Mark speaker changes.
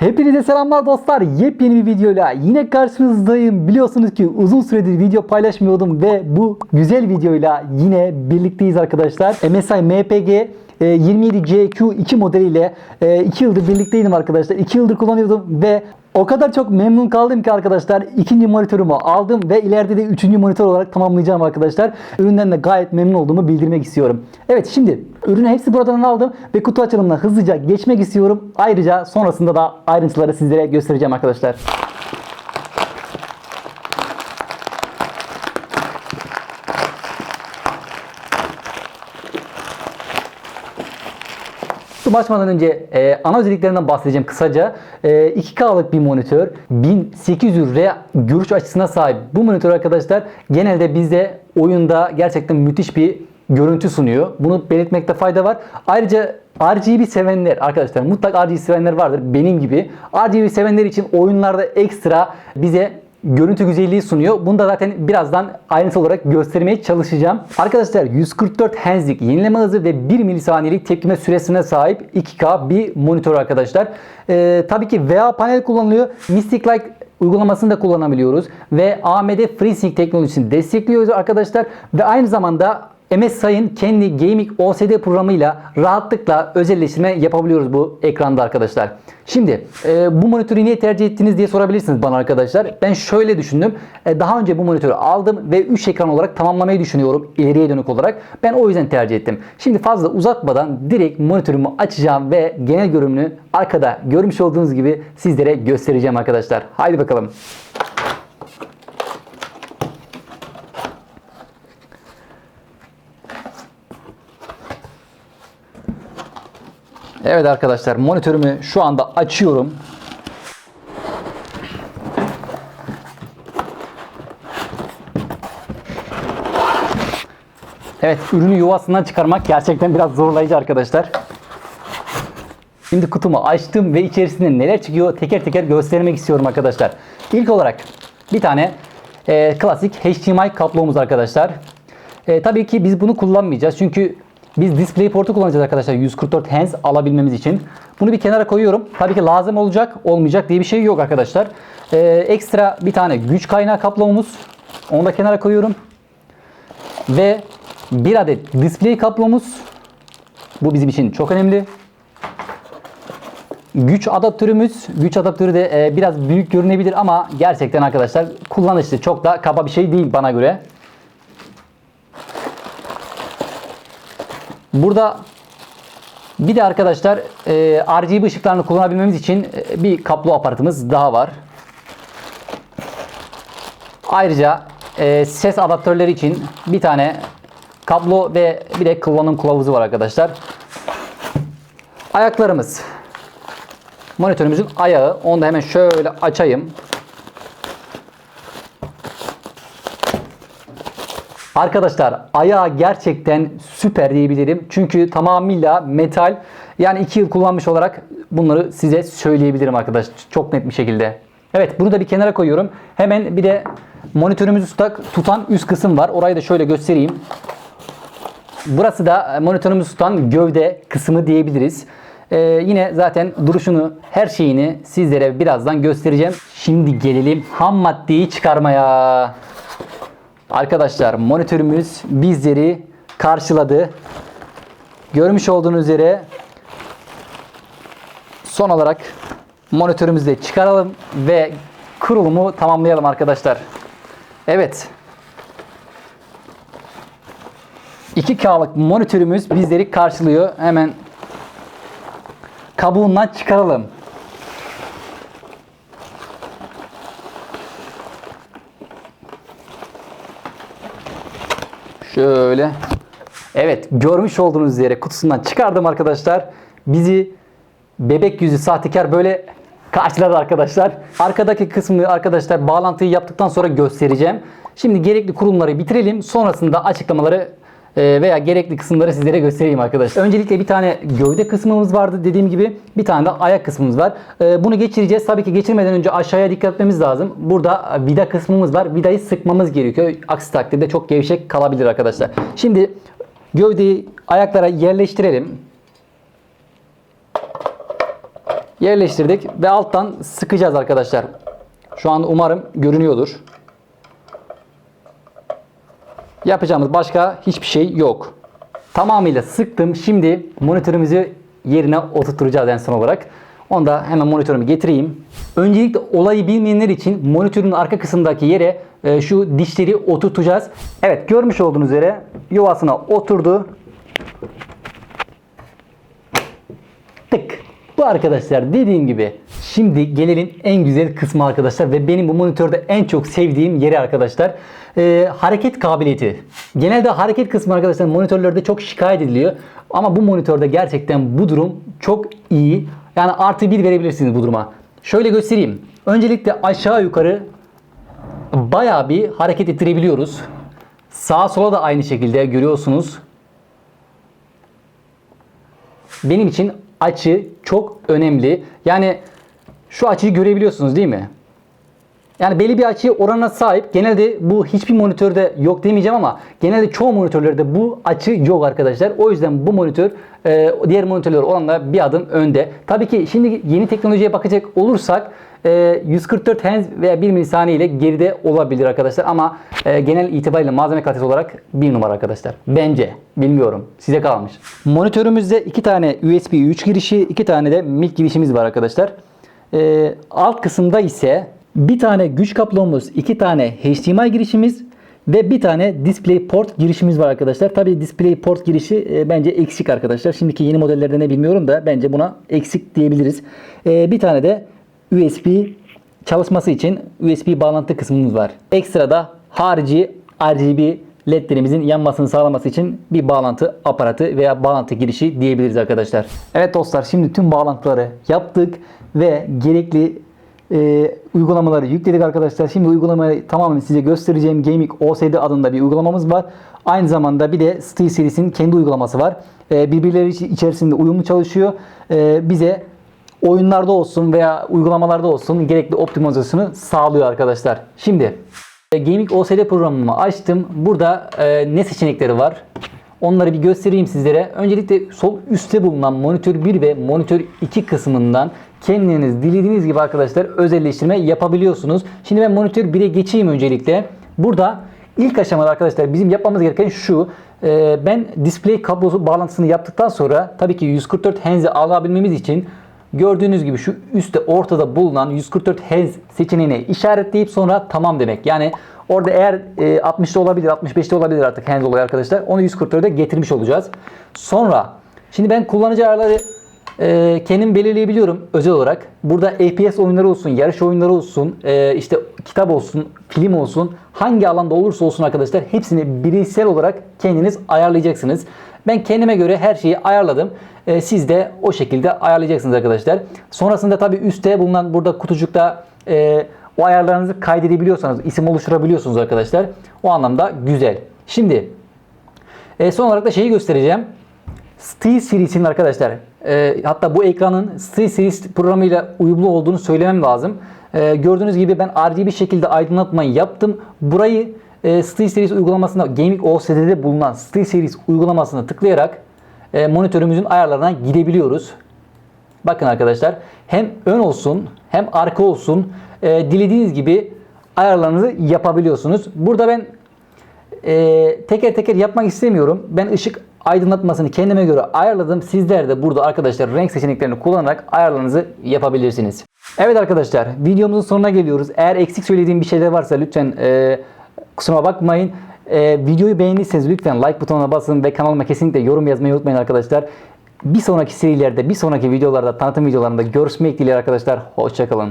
Speaker 1: Hepinize selamlar dostlar. Yepyeni bir videoyla yine karşınızdayım. Biliyorsunuz ki uzun süredir video paylaşmıyordum ve bu güzel videoyla yine birlikteyiz arkadaşlar. MSI MPG e, 27CQ2 modeliyle 2 yıldır birlikteydim arkadaşlar. 2 yıldır kullanıyordum ve o kadar çok memnun kaldım ki arkadaşlar ikinci monitörümü aldım ve ileride de üçüncü monitör olarak tamamlayacağım arkadaşlar. Üründen de gayet memnun olduğumu bildirmek istiyorum. Evet şimdi ürünü hepsi buradan aldım ve kutu açılımına hızlıca geçmek istiyorum. Ayrıca sonrasında da ayrıntıları sizlere göstereceğim arkadaşlar. Kutumu açmadan önce e, ana özelliklerinden bahsedeceğim kısaca. E, 2K'lık bir monitör. 1800R görüş açısına sahip. Bu monitör arkadaşlar genelde bize oyunda gerçekten müthiş bir görüntü sunuyor. Bunu belirtmekte fayda var. Ayrıca RGB sevenler arkadaşlar mutlak RGB sevenler vardır benim gibi. RGB sevenler için oyunlarda ekstra bize görüntü güzelliği sunuyor. Bunu da zaten birazdan ayrıntılı olarak göstermeye çalışacağım. Arkadaşlar 144 Hz'lik yenileme hızı ve 1 milisaniyelik tepkime süresine sahip 2K bir monitör arkadaşlar. Ee, tabii ki VA panel kullanılıyor. Mystic Like uygulamasını da kullanabiliyoruz ve AMD FreeSync teknolojisini destekliyoruz arkadaşlar ve aynı zamanda MSI'ın kendi Gaming OSD programıyla rahatlıkla özelleştirme yapabiliyoruz bu ekranda arkadaşlar. Şimdi e, bu monitörü niye tercih ettiniz diye sorabilirsiniz bana arkadaşlar. Ben şöyle düşündüm. E, daha önce bu monitörü aldım ve 3 ekran olarak tamamlamayı düşünüyorum ileriye dönük olarak. Ben o yüzden tercih ettim. Şimdi fazla uzatmadan direkt monitörümü açacağım ve genel görünümünü arkada görmüş olduğunuz gibi sizlere göstereceğim arkadaşlar. Haydi bakalım. Evet arkadaşlar monitörümü şu anda açıyorum. Evet ürünü yuvasından çıkarmak gerçekten biraz zorlayıcı arkadaşlar. Şimdi kutumu açtım ve içerisinde neler çıkıyor teker teker göstermek istiyorum arkadaşlar. İlk olarak bir tane e, klasik HDMI kablomuz arkadaşlar. E, tabii ki biz bunu kullanmayacağız çünkü biz DisplayPort'u kullanacağız arkadaşlar 144 Hz alabilmemiz için. Bunu bir kenara koyuyorum. Tabii ki lazım olacak, olmayacak diye bir şey yok arkadaşlar. Ee, ekstra bir tane güç kaynağı kaplomuz. Onu da kenara koyuyorum. Ve bir adet display kaplomuz. Bu bizim için çok önemli. Güç adaptörümüz. Güç adaptörü de e, biraz büyük görünebilir ama gerçekten arkadaşlar kullanışlı. Çok da kaba bir şey değil bana göre. Burada bir de arkadaşlar e, RGB ışıklarını kullanabilmemiz için e, bir kablo aparatımız daha var. Ayrıca e, ses adaptörleri için bir tane kablo ve bir de kullanım kılavuzu var arkadaşlar. Ayaklarımız. Monitörümüzün ayağı. Onu da hemen şöyle açayım. Arkadaşlar ayağı gerçekten süper diyebilirim. Çünkü tamamıyla metal. Yani 2 yıl kullanmış olarak bunları size söyleyebilirim arkadaş. Çok net bir şekilde. Evet bunu da bir kenara koyuyorum. Hemen bir de monitörümüzü tutan üst kısım var. Orayı da şöyle göstereyim. Burası da monitörümüzü tutan gövde kısmı diyebiliriz. Ee, yine zaten duruşunu, her şeyini sizlere birazdan göstereceğim. Şimdi gelelim ham maddeyi çıkarmaya. Arkadaşlar monitörümüz bizleri karşıladı. Görmüş olduğunuz üzere son olarak monitörümüzü de çıkaralım ve kurulumu tamamlayalım arkadaşlar. Evet. 2K'lık monitörümüz bizleri karşılıyor. Hemen kabuğundan çıkaralım. Şöyle. Evet görmüş olduğunuz üzere kutusundan çıkardım arkadaşlar. Bizi bebek yüzü sahtekar böyle karşıladı arkadaşlar. Arkadaki kısmı arkadaşlar bağlantıyı yaptıktan sonra göstereceğim. Şimdi gerekli kurulumları bitirelim. Sonrasında açıklamaları veya gerekli kısımları sizlere göstereyim arkadaşlar. Öncelikle bir tane gövde kısmımız vardı dediğim gibi. Bir tane de ayak kısmımız var. E, bunu geçireceğiz. Tabii ki geçirmeden önce aşağıya dikkat etmemiz lazım. Burada vida kısmımız var. Vidayı sıkmamız gerekiyor. Aksi takdirde çok gevşek kalabilir arkadaşlar. Şimdi gövdeyi ayaklara yerleştirelim. yerleştirdik ve alttan sıkacağız arkadaşlar. Şu an umarım görünüyordur. Yapacağımız başka hiçbir şey yok. Tamamıyla sıktım. Şimdi monitörümüzü yerine oturtacağız en son olarak. Onu da hemen monitörümü getireyim. Öncelikle olayı bilmeyenler için monitörün arka kısmındaki yere e, şu dişleri oturtacağız. Evet görmüş olduğunuz üzere yuvasına oturdu. Tık. Bu arkadaşlar dediğim gibi şimdi gelelim en güzel kısmı arkadaşlar ve benim bu monitörde en çok sevdiğim yeri arkadaşlar. Ee, hareket kabiliyeti. Genelde hareket kısmı arkadaşlar monitörlerde çok şikayet ediliyor. Ama bu monitörde gerçekten bu durum çok iyi. Yani artı bir verebilirsiniz bu duruma. Şöyle göstereyim. Öncelikle aşağı yukarı bayağı bir hareket ettirebiliyoruz. Sağa sola da aynı şekilde görüyorsunuz. Benim için açı çok önemli. Yani şu açıyı görebiliyorsunuz değil mi? Yani belli bir açı oranına sahip. Genelde bu hiçbir monitörde yok demeyeceğim ama genelde çoğu monitörlerde bu açı yok arkadaşlar. O yüzden bu monitör e, diğer monitörler oranla bir adım önde. Tabii ki şimdi yeni teknolojiye bakacak olursak e, 144 Hz veya 1 milisaniye ile geride olabilir arkadaşlar ama e, genel itibariyle malzeme kalitesi olarak bir numara arkadaşlar. Bence. Bilmiyorum. Size kalmış. Monitörümüzde iki tane USB 3 girişi, iki tane de mic girişimiz var arkadaşlar. E, alt kısımda ise bir tane güç kablomuz, iki tane HDMI girişimiz ve bir tane DisplayPort girişimiz var arkadaşlar. Tabii DisplayPort girişi e, bence eksik arkadaşlar. Şimdiki yeni modellerde ne bilmiyorum da bence buna eksik diyebiliriz. E, bir tane de USB çalışması için USB bağlantı kısmımız var. Ekstra da harici RGB ledlerimizin yanmasını sağlaması için bir bağlantı aparatı veya bağlantı girişi diyebiliriz arkadaşlar. Evet dostlar şimdi tüm bağlantıları yaptık ve gerekli e, uygulamaları yükledik arkadaşlar. Şimdi uygulamayı tamamen size göstereceğim. Gaming OSD adında bir uygulamamız var. Aynı zamanda bir de SteelSeries'in kendi uygulaması var. E, birbirleri içerisinde uyumlu çalışıyor. E, bize oyunlarda olsun veya uygulamalarda olsun gerekli optimizasyonu sağlıyor arkadaşlar. Şimdi Gaming OSD programımı açtım. Burada e, ne seçenekleri var? Onları bir göstereyim sizlere. Öncelikle sol üstte bulunan monitör 1 ve monitör 2 kısmından kendiniz dilediğiniz gibi arkadaşlar özelleştirme yapabiliyorsunuz. Şimdi ben monitör 1'e geçeyim öncelikle. Burada ilk aşamada arkadaşlar bizim yapmamız gereken şu. e, Ben display kablosu bağlantısını yaptıktan sonra tabii ki 144 Hz'i alabilmemiz için Gördüğünüz gibi şu üstte ortada bulunan 144 Hz seçeneğini işaretleyip sonra tamam demek. Yani orada eğer e, 60'ta olabilir, 65'te olabilir artık Hz olayı arkadaşlar. Onu 144'e getirmiş olacağız. Sonra şimdi ben kullanıcı ayarları e, kendim belirleyebiliyorum özel olarak. Burada FPS oyunları olsun, yarış oyunları olsun, e, işte kitap olsun, film olsun, hangi alanda olursa olsun arkadaşlar hepsini bireysel olarak kendiniz ayarlayacaksınız. Ben kendime göre her şeyi ayarladım. E, siz de o şekilde ayarlayacaksınız arkadaşlar. Sonrasında tabi üstte bulunan burada kutucukta e, o ayarlarınızı kaydedebiliyorsanız, isim oluşturabiliyorsunuz arkadaşlar. O anlamda güzel. Şimdi son olarak da şeyi göstereceğim. Steel Series'in arkadaşlar e, hatta bu ekranın Steel Series programıyla uyumlu olduğunu söylemem lazım. E, gördüğünüz gibi ben RGB şekilde aydınlatmayı yaptım. Burayı e, Steel Series uygulamasında Gaming OSD'de bulunan Steel Series uygulamasına tıklayarak e, monitörümüzün ayarlarına gidebiliyoruz. Bakın arkadaşlar hem ön olsun hem arka olsun e, dilediğiniz gibi ayarlarınızı yapabiliyorsunuz. Burada ben e, teker teker yapmak istemiyorum. Ben ışık aydınlatmasını kendime göre ayarladım. Sizler de burada arkadaşlar renk seçeneklerini kullanarak ayarlarınızı yapabilirsiniz. Evet arkadaşlar videomuzun sonuna geliyoruz. Eğer eksik söylediğim bir şeyler varsa lütfen e, kusuruma bakmayın. E, videoyu beğendiyseniz lütfen like butonuna basın ve kanalıma kesinlikle yorum yazmayı unutmayın arkadaşlar. Bir sonraki serilerde, bir sonraki videolarda, tanıtım videolarında görüşmek dileğiyle arkadaşlar. Hoşçakalın.